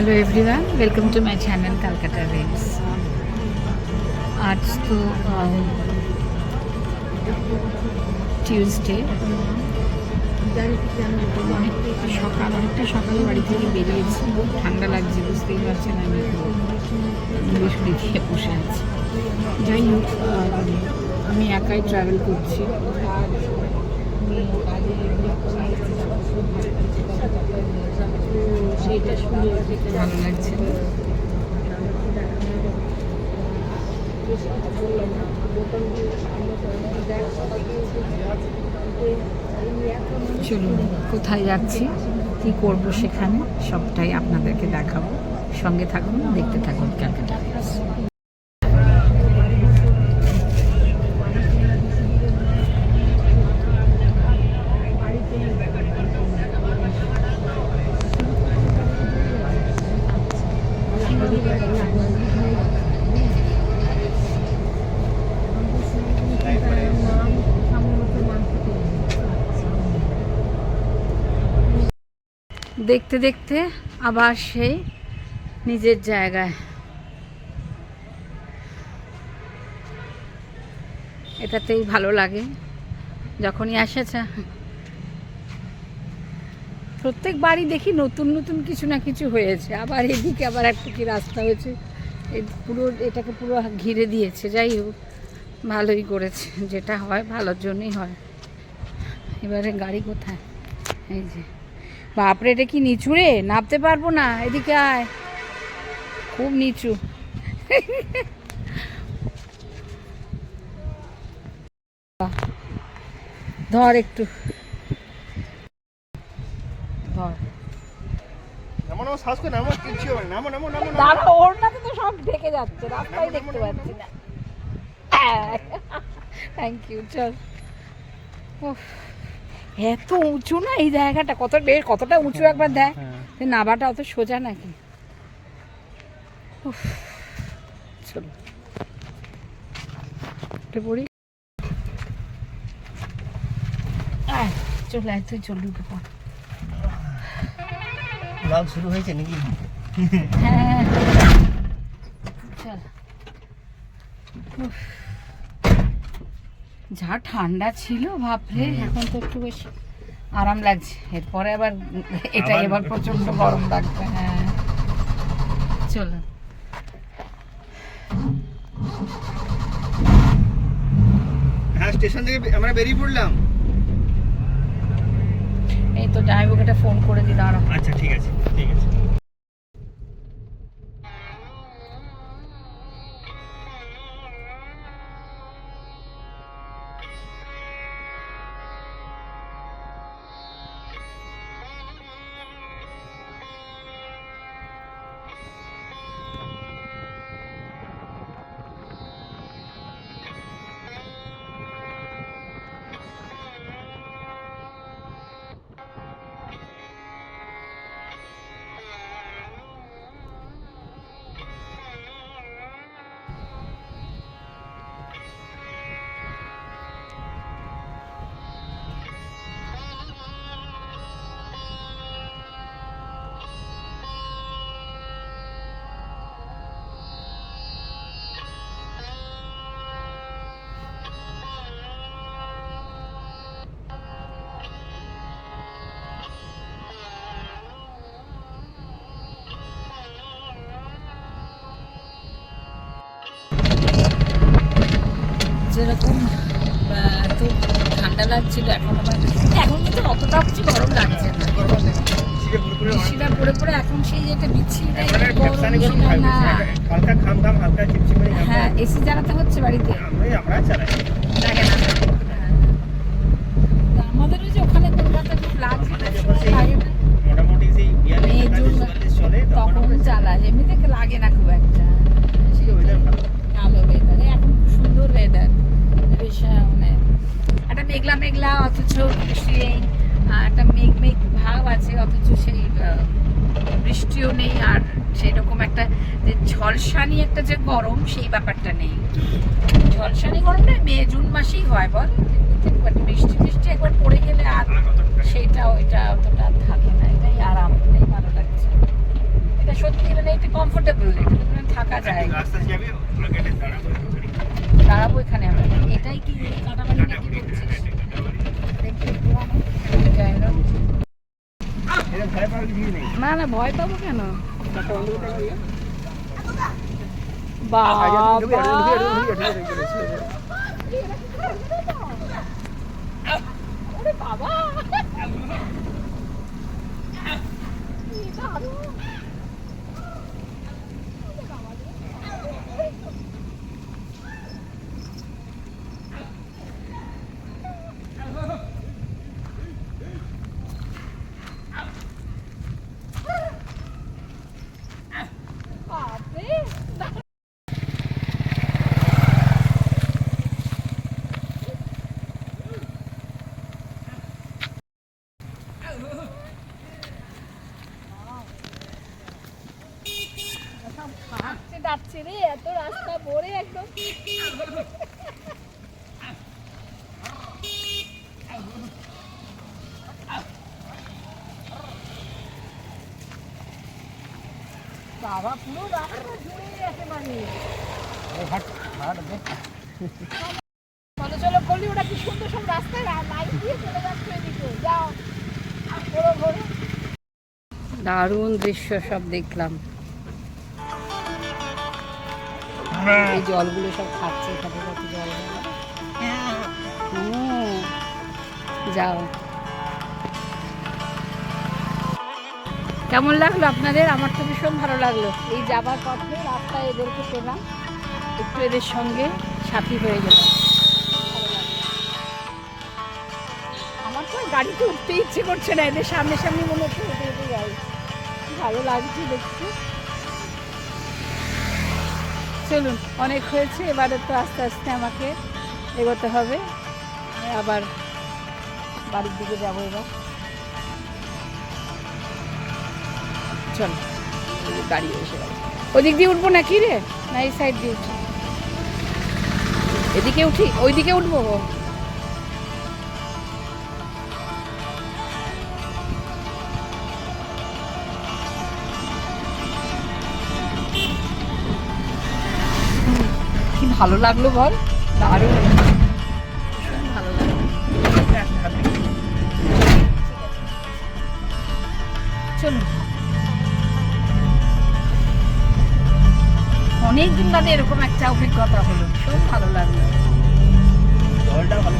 Hello everyone welcome to my channel Calcutta rails আজ তো Tuesday অনেকটা সকাল অনেকটা সকালে বাড়ি থেকে বেরিয়েছি। ঠান্ডা লাগছে, বুঝতেই পারছেন আমি মুড়ি দিয়ে বসে আছি। যাই হোক আমি একাই ট্রাভেল করছি। ভালো লাগছে। চলুন, কোথায় যাচ্ছি, কি করব সেখানে, সবটাই আপনাদেরকে দেখাবো। সঙ্গে থাকুন, দেখতে থাকুন ক্যালকাটা রেলস। দেখতে দেখতে আবার সেই নিজের জায়গায়। এটাতেই ভালো লাগে, যখনই আসেছে প্রত্যেক বাড়ি দেখি নতুন নতুন কিছু না কিছু হয়েছে। আবার এদিকে আবার একটা কি রাস্তা হয়েছে। এই পুরো, এটাকে পুরো ঘিরে দিয়েছে, যাই হোক, ভালোই করেছে। যেটা হয়, ভালোর জন্যই হয়। এবারে গাড়ি কোথায়? এই যে। বাপরে এটা কি নিচু রে? নামতে পারব না এদিকে আয়। খুব নিচু। ধর একটু। ধর। দাঁড়া ওর সব ঢেকে যাচ্ছে রাস্তায় দেখতে পাচ্ছি না। থ্যাংক ইউ চল। উফ, এত উঁচু না এই জায়গাটা? কত বেশ কতটা উঁচু একবার দেখ? হ্যাঁ। নাবাটা অত সোজা নাকি? উফ, চলো। পড়ি। চলে আয় তুই চল পড়। ব্লগ শুরু হয়েছে নাকি? হ্যাঁ। চল। উফ। যা ঠান্ডা ছিল বাপরে এখন তো একটু বেশ আরাম লাগছে। এরপরে আবার এটা এবার প্রচণ্ড গরম লাগবে। হ্যাঁ। চলো। হ্যাঁ স্টেশন থেকে আমরা বেরিয়ে পড়লাম? এই তো ড্রাইভারকে ফোন করে দি দাঁড়া আচ্ছা ঠিক আছে ঠিক আছে। যেরকম এত ঠান্ডা লাগছিল এখন আবার এখন কিন্তু অতটাও কিছু গরম লাগছে না বৃষ্টিটা পড়ে পড়ে এখন সেই যেটা একটা থাকবে না। হালকা খাম খাম হালকা হ্যাঁ এসি চালাতে হচ্ছে বাড়িতে। আমরা চালাই। লাগে না তা আমাদের ওই যে ওখানে কলকাতায় খুব লাগছে আমাদের যখন সেই লাগে না মোটামুটি সেই বিয়াল্লিশ মে, জুন, চুয়াল্লিশ চলে তখন আমরা চালায় এমনিতে লাগে না খুব একটা সেই weather ভালো। ভালো ওয়েদার এখন খুব সুন্দর ওয়েদার বেশ আহ, মানে একটা মেঘলা মেঘলা অথচ বৃষ্টি নেই একটা মেঘ মেঘ ভাব আছে অথচ সেই বৃষ্টিও নেই আর সেই রকম একটা যে ঝলসানি একটা যে গরম সেই ব্যাপারটা নেই। ঝলসানি গরমটা মে জুন মাসেই হয় বল। বৃষ্টি বৃষ্টি একবার পড়ে গেলে আর সেটা ওইটা অতটা থাকে না এটাই আরাম এটাই ভালো লাগছে। এটা সত্যি ফাঁকা যায়। রাস্তা যাবে থাকা গেলে দাঁড়াবো। এখানে আমরা। এটাই কি কাটাবাড়ি না না ভয় পাবো কেন? বাবা। বাবা পুরো রাস্তা জুড়ে একেবারে চলো চলো করলি ওটা কি সুন্দর সব রাস্তায় লাইট দিয়ে চলে যাচ্ছে এদিকে। যাও ঘোরো ঘোরো। দারুণ দৃশ্য সব দেখলাম। এই জলগুলো সব খাচ্ছে এখানে কত জল। হুম, যাও। কেমন লাগল আপনাদের? আমার তো ভীষণ ভালো লাগল। এই যাবার পথে রাস্তায় এদেরকে পেলাম। একটু এদের সঙ্গে সাথী হয়ে লাগল। আমার তো গাড়িতে উঠতে ইচ্ছে করছে না। এদের সামনে সামনে মনে হচ্ছে ভালো লাগছে দেখতে। চলুন, অনেক হয়েছে। এবারে তো আস্তে আস্তে আমাকে এগোতে হবে। আবার বাড়ির দিকে যাব এবার। চল। গাড়ি এসে ওদিক দিয়ে উঠবো নাকি রে? না এই সাইড দিয়ে উঠি এদিকে উঠি? ওইদিকে উঠবো? কি ভালো লাগল বল। দারুণ। ভালো লাগল চলুন। অনেকদিন বাদে এরকম একটা অভিজ্ঞতা হলো। খুব ভালো লাগল। জলটা ভালো